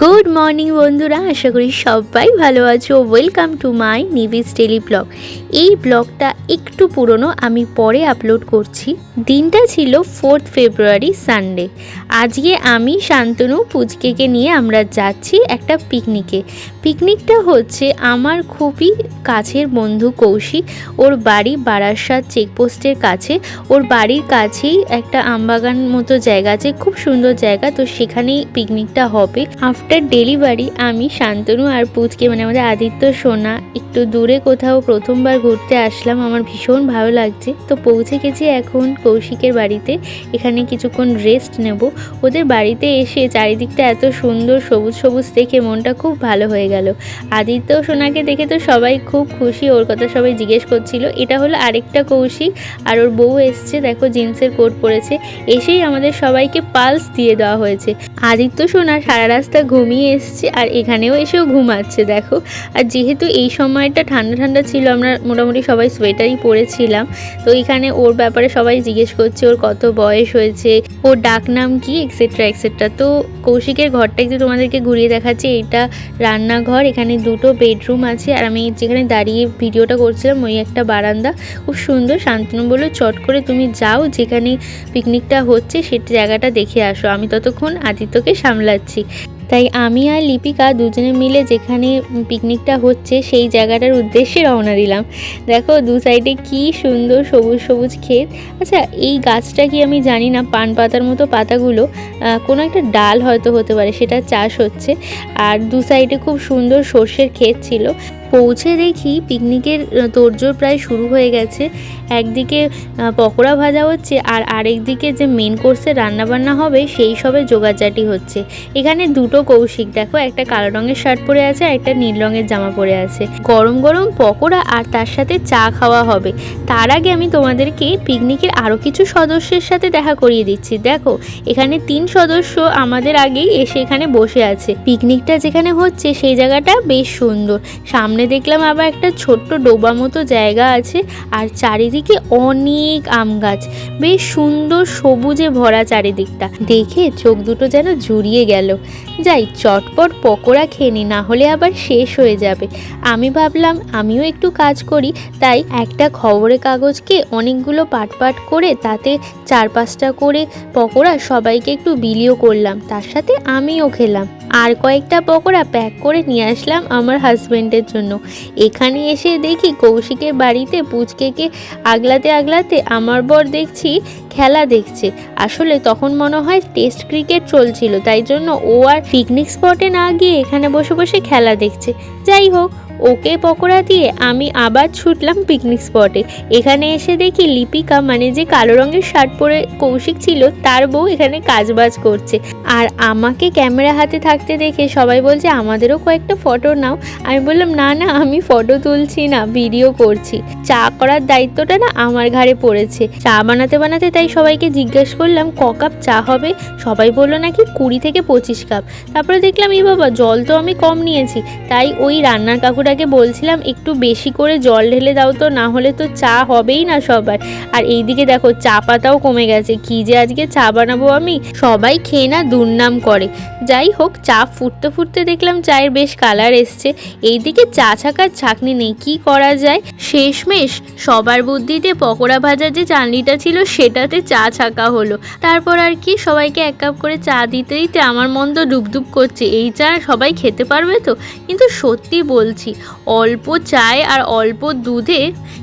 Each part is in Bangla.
গুড মর্নিং বন্ধুরা। আশা করি সবাই ভালো আছো। Welcome to my Nivis daily blog এই ব্লগটা একটু পুরনো, আমি পরে আপলোড করছি। দিনটা ছিল ফোর্থ ফেব্রুয়ারি সানডে আজকে আমি শান্তনু পুচকেকে নিয়ে আমরা যাচ্ছি একটা পিকনিকে পিকনিকটা হচ্ছে আমার খুবই কাছের বন্ধু কৌশিক ওর বাড়ি বারাসাত চেকপোস্টের কাছে। ওর বাড়ির কাছেই একটা আমবাগান মতো জায়গা আছে। খুব সুন্দর জায়গা, তো সেখানেই পিকনিকটা হবে। আফটার ডেলিভারি আমি শান্তনু আর পুচকে মানে আমাদের আদিত্য, সোনা, একটু দূরে কোথাও প্রথমবার ঘুরতে আসলাম। আমার ভীষণ ভালো লাগছে। তো পৌঁছে গেছি এখন কৌশিকের বাড়িতে। এখানে কিছুক্ষণ রেস্ট নেব। ওদের বাড়িতে এসে চারিদিকটা এত সুন্দর সবুজ সবুজ দেখে মনটা খুব ভালো হয়ে গেল। আদিত্য সোনাকে দেখে তো সবাই খুব খুশি। ওর কথা সবাই জিজ্ঞেস করছিল। এটা হলো আরেকটা কৌশিক। আর ওর বউ এসছে। দেখো জিন্সের কোট পরেছে। এসেই আমাদের সবাইকে পালস দিয়ে দেওয়া হয়েছে। আদিত্য, সোনা সারা রাস্তা ঘুমিয়ে এসছে আর এখানেও এসেও ঘুমাচ্ছে, দেখো। আর যেহেতু এই সময়টা ঠান্ডা ঠান্ডা ছিল, আমরা মোটামুটি সবাই সোয়েটারই পরেছিলাম। তো এখানে ওর ব্যাপারে সবাই জিজ্ঞেস করছে, ওর কত বয়স হয়েছে, ওর ডাক নাম কি এক্সেট্রা এক্সেট্রা তো কৌশিকের ঘরটা একটু তোমাদেরকে ঘুরিয়ে দেখাচ্ছি এটা রান্নাঘর, এখানে দুটো বেডরুম আছে। আর আমি যেখানে দাঁড়িয়ে ভিডিওটা করছিলাম, ওই একটা বারান্দা। খুব সুন্দর, শান্তনু বলল, চট করে তুমি যাও, যেখানে পিকনিকটা হচ্ছে, সেটা জায়গাটা দেখে আসো। আমি ততক্ষণ আদিত্যকে সামলাচ্ছি। তাই আমি আর লিপিকা দুজনে মিলে যেখানে পিকনিকটা হচ্ছে সেই জায়গাটার উদ্দেশ্যে রওনা দিলাম। দেখো দু সাইডে কি সুন্দর সবুজ সবুজ ক্ষেত। আচ্ছা এই গাছটা কি আমি জানি না, পান পাতার মতো পাতাগুলো কোনো একটা ডাল হয়তো হতে পারে, সেটা চাষ হচ্ছে। আর দু সাইডে খুব সুন্দর সর্ষের ক্ষেত ছিল। পৌঁছে দেখি পিকনিকের তোড়জোড় প্রায় শুরু হয়ে গেছে। একদিকে পকোড়া ভাজা হচ্ছে আর আরেকদিকে যে মেন কোর্সে রান্নাবান্না হবে, সেই সবে জোগাড়জাটি হচ্ছে। এখানে দুটো কৌশিক, দেখো, একটা কালো রঙের শার্ট পরে আছে একটা নীল রঙের জামা পরে আছে। গরম গরম পকোড়া আর তার সাথে চা খাওয়া হবে। তার আগে আমি তোমাদেরকে পিকনিকের আরও কিছু সদস্যের সাথে দেখা করিয়ে দিচ্ছি। দেখো, এখানে তিন সদস্য আমাদের আগেই এসে এখানে বসে আছে। পিকনিকটা যেখানে হচ্ছে, সেই জায়গাটা বেশ সুন্দর। সামনে দেখলাম আবার একটা ছোট্ট ডোবা মতো জায়গা আছে আর চারিদিকে অনেক আম গাছ। বেশ সুন্দর সবুজে ভরা চারিদিকটা। দেখে চোখ দুটো যেন জুড়িয়ে গেল। যাই, চটপট পকোড়া খেয়ে নি, না হলে আবার শেষ হয়ে যাবে। আমি ভাবলাম, আমিও একটু কাজ করি। তাই একটা খবরের কাগজকে অনেকগুলো পাট পাট করে তাতে চার পাঁচটা করে পকোড়া সবাইকে একটু বিলিও করলাম। তার সাথে আমিও খেলাম। আর কয়েকটা পকোড়া প্যাক করে নিয়ে আসলাম আমার হাজব্যান্ডের জন্য। এখানে এসে দেখি কৌশিকের বাড়িতে পুচকেকে আগলাতে আগলাতে আমার বর দেখছি, খেলা দেখছে। আসলে তখন মনে হয় টেস্ট ক্রিকেট চলছিল, তাই জন্য ও আর পিকনিক স্পটে না গিয়ে এখানে বসে বসে খেলা দেখছে। যাই হোক, ওকে পকোড়া দিয়ে আমি আবার ছুটলাম পিকনিক স্পটে এখানে এসে দেখি লিপিকা মানে যে কালো রঙের শার্ট পরে কৌশিক ছিল, তার বউ এখানে কাজবাজ করছে। আর আমাকে ক্যামেরা হাতে থাকতে দেখে সবাই বলছে, আমাদেরও কয়েকটা ফটো নাও। আমি বললাম, না না আমি ফটো তুলছি না ভিডিও করছি। চা করার দায়িত্বটা না আমার ঘাড়ে পড়েছে। চা বানাতে বানাতে তাই সবাইকে জিজ্ঞেস করলাম, ক কাপ চা হবে? সবাই বলল নাকি কুড়ি থেকে পঁচিশ কাপ। তারপরে দেখলাম এই বাবা, জল তো আমি কম নিয়েছি। তাই ওই রান্নার কাকুটাকে বলছিলাম, একটু বেশি করে জল ঢেলে দাও তো, না হলে তো চা হবেই না সবার। আর এইদিকে দেখো, চা পাতাও কমে গেছে। কি যে আজকে চা বানাবো আমি? সবাই খেয়ে না দুর্নাম করে। যাই হোক, চা ফুটতে ফুটতে দেখলাম, চায়ের বেশ কালার এসছে। এইদিকে চা ছাকার ছাকনি নেই কি করা যায়? শেষমেশ সবার বুদ্ধিতে পকোড়া ভাজার যে চালনিটা ছিল, সেটাতে চা ছাকা হলো। তারপর আর কি সবাইকে এক কাপ করে চা দিতে দিতে আমার মন তো ডুবডুব করছে। এই চা সবাই খেতে পারবে তো? কিন্তু সত্যি বলছি, অল্প চায় আর অল্প দুধে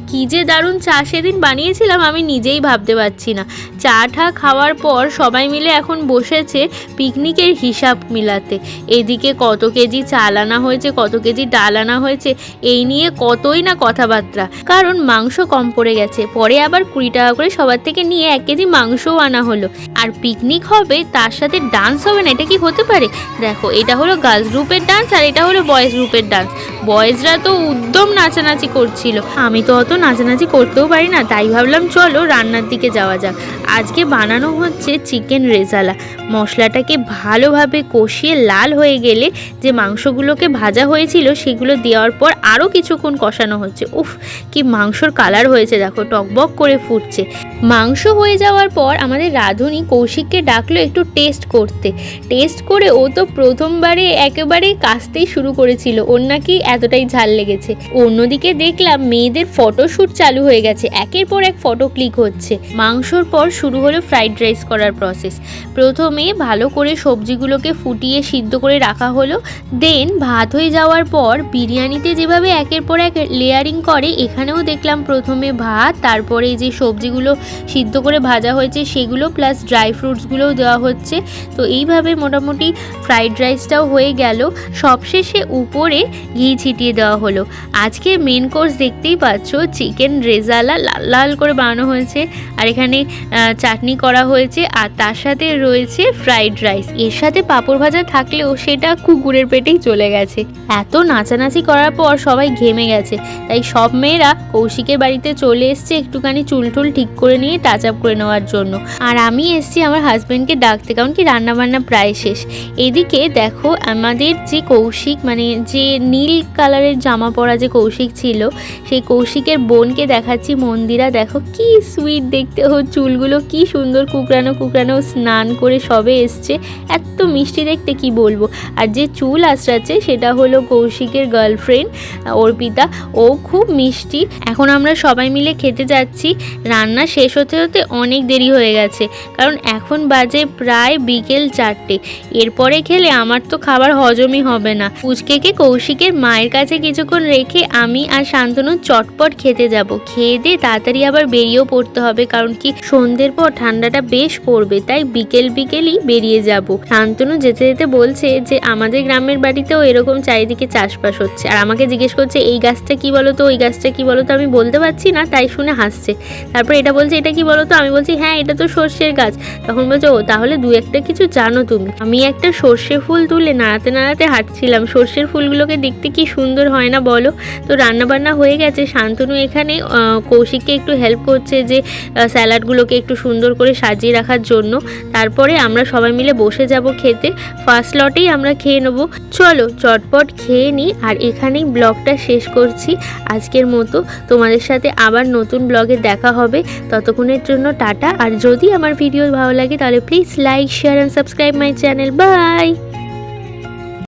কী যে দারুণ চা সেদিন বানিয়েছিলাম আমি নিজেই ভাবতে পারছি না। চা ঠা খাওয়ার পর সবাই মিলে এখন বসেছে পিকনিকের হিসাব মিলাতে। এদিকে কত কেজি চাল আনা হয়েছে, কত কেজি ডাল আনা হয়েছে, এই নিয়ে কতই না কথাবার্তা। কারণ মাংস কম পড়ে গেছে, পরে আবার কুড়ি টাকা করে সবার থেকে নিয়ে এক কেজি মাংসও আনা হলো। আর পিকনিক হবে, তার সাথে ডান্স হবে না, এটা কি হতে পারে? দেখো, এটা হলো গার্লস গ্রুপের ডান্স আর এটা হলো বয়েজ গ্রুপের ডান্স। বয়েজরা তো উদ্যম নাচানাচি করছিল। আমি তো অত নাচানাচি করতেও পারি না, তাই ভাবলাম চলো রান্নার দিকে যাওয়া যাক। আজকে বানানো হচ্ছে চিকেন রেজালা। মশলাটাকে ভালোভাবে কষিয়ে লাল হয়ে গেলে যে মাংসগুলোকে ভাজা হয়েছিল সেগুলো দেওয়ার পর আরও কিছুক্ষণ কষানো হচ্ছে। উফ, কি মাংসর কালার হয়েছে, দেখো, টকবক করে ফুটছে। মাংস হয়ে যাওয়ার পর আমাদের রাঁধুনি কৌশিককে ডাকলো একটু টেস্ট করতে। টেস্ট করে ও তো প্রথমবারে একেবারে কাশতেই শুরু করেছিল। ওর নাকি এতটাই ঝাল লেগেছে। অন্যদিকে দেখলাম মেয়েদের ফটোশ্যুট চালু হয়ে গেছে। একের পর এক ফটো ক্লিক হচ্ছে। মাংসর পর শুরু হলো ফ্রাইড রাইস করার প্রসেস প্রথমে ভালো করে সবজিগুলোকে ফুটিয়ে সিদ্ধ করে রাখা হলো। দেন ভাত হয়ে যাওয়ার পর বিরিয়ানিতে যেভাবে একের পর এক লেয়ারিং করে, এখানেও দেখলাম প্রথমে ভাত, তারপরে যে সবজিগুলো সিদ্ধ করে ভাজা হয়েছে, সেগুলো প্লাস ড্রাই ফ্রুটসগুলোও দেওয়া হচ্ছে। তো এইভাবে মোটামুটি ফ্রাইড রাইসটাও হয়ে গেল। সবশেষে উপরে ঘি ছিটিয়ে দেওয়া হলো। আজকে মেন কোর্স দেখতেই পাচ্ছ চিকেন রেজালা লাল লাল করে বানানো হয়েছে আর এখানে চাটনি করা হয়েছে আর তার সাথে রয়েছে ফ্রাইড রাইস এর সাথে পাঁপড় ভাজা থাকলেও সেটা কুকুরের পেটেই চলে গেছে। এত নাচানাচি করার পর সবাই ঘেমে গেছে। তাই সব মেয়েরা কৌশিকের বাড়িতে চলে এসছে একটুখানি চুল টুল ঠিক করে নিয়ে টাচ আপ করে নেওয়ার জন্য। আর আমি এসছি আমার হাজব্যান্ডকে ডাকতে, কারণ কি রান্নাবান্না প্রায় শেষ। এদিকে দেখো আমাদের যে কৌশিক মানে যে নীল কালারের জামা পরা যে কৌশিক ছিল, সেই কৌশিকের বোনকে দেখাচ্ছি মন্দিরা। দেখো কি সুইট দেখতে ও চুলগুলো কি সুন্দর কুকরানো কুকরানো স্নান করে সবে এসছে। এত মিষ্টি দেখতে কি বলব? আর যে চুল আশ্রাচ্ছে সেটা হলো কৌশিকের গার্লফ্রেন্ড অর্পিতা ও খুব মিষ্টি। এখন আমরা সবাই মিলে খেতে যাচ্ছি। রান্না শেষ হতে হতে অনেক দেরি হয়ে গেছে, কারণ এখন বাজে প্রায় বিকেল চারটে। এরপরে খেলে আমার তো খাবার হজমই হবে না। পুচকেকে কৌশিকের মায়ের কাছে কিছুক্ষণ রেখে আমি আর শান্তনু চটপট খেতে যাব। খেয়ে দিয়ে তাড়াতাড়ি আবার বেরিয়েও পড়তে হবে, কারণ কি সন্ধ্যের পর ঠান্ডাটা বেশ পড়বে, তাই বিকেল বিকেলই বেরিয়ে যাব। শান্তনু যেতে যেতে বলছে যে, আমাদের গ্রামের বাড়িতেও এরকম চারিদিকে চাষবাস হচ্ছে। আর আমাকে জিজ্ঞেস করছে, এই গাছটা কি বলো তো ওই গাছটা কি বলো তো আমি বলতে পারছি না, তাই শুনে হাসছে। তারপর এটা বলছে, এটা কি বলো তো আমি বলছি হ্যাঁ এটা তো সর্ষের গাছ। তখন বলছে, ও, তাহলে দু একটা কিছু জানো তুমি। আমি একটা সর্ষে ফুল তুলে নাড়াতে নাড়াতে হাঁটছিলাম। সর্ষের ফুলগুলোকে দেখতে কি সুন্দর হয় না বলো? তো রান্নাবান্না হয়ে গেছে। শান্তনু এখানে কৌশিককে একটু হেল্প করছে যে স্যালাডগুলোকে একটু সুন্দর করে সাজিয়ে রাখার জন্য। তারপরে আমরা সবাই মিলে বসে যাব খেতে। ফার্স্ট লটেই আমরা খেয়ে নেব। চলো, চটপট খেয়ে নিই আর এখানেই ব্লগটা শেষ করছি আজকের মতো। তোমাদের সাথে আবার নতুন ব্লগে দেখা হবে। ততক্ষণের জন্য টাটা। আর যদি আমার ভিডিও ভালো লাগে তাহলে please like share and subscribe my channel bye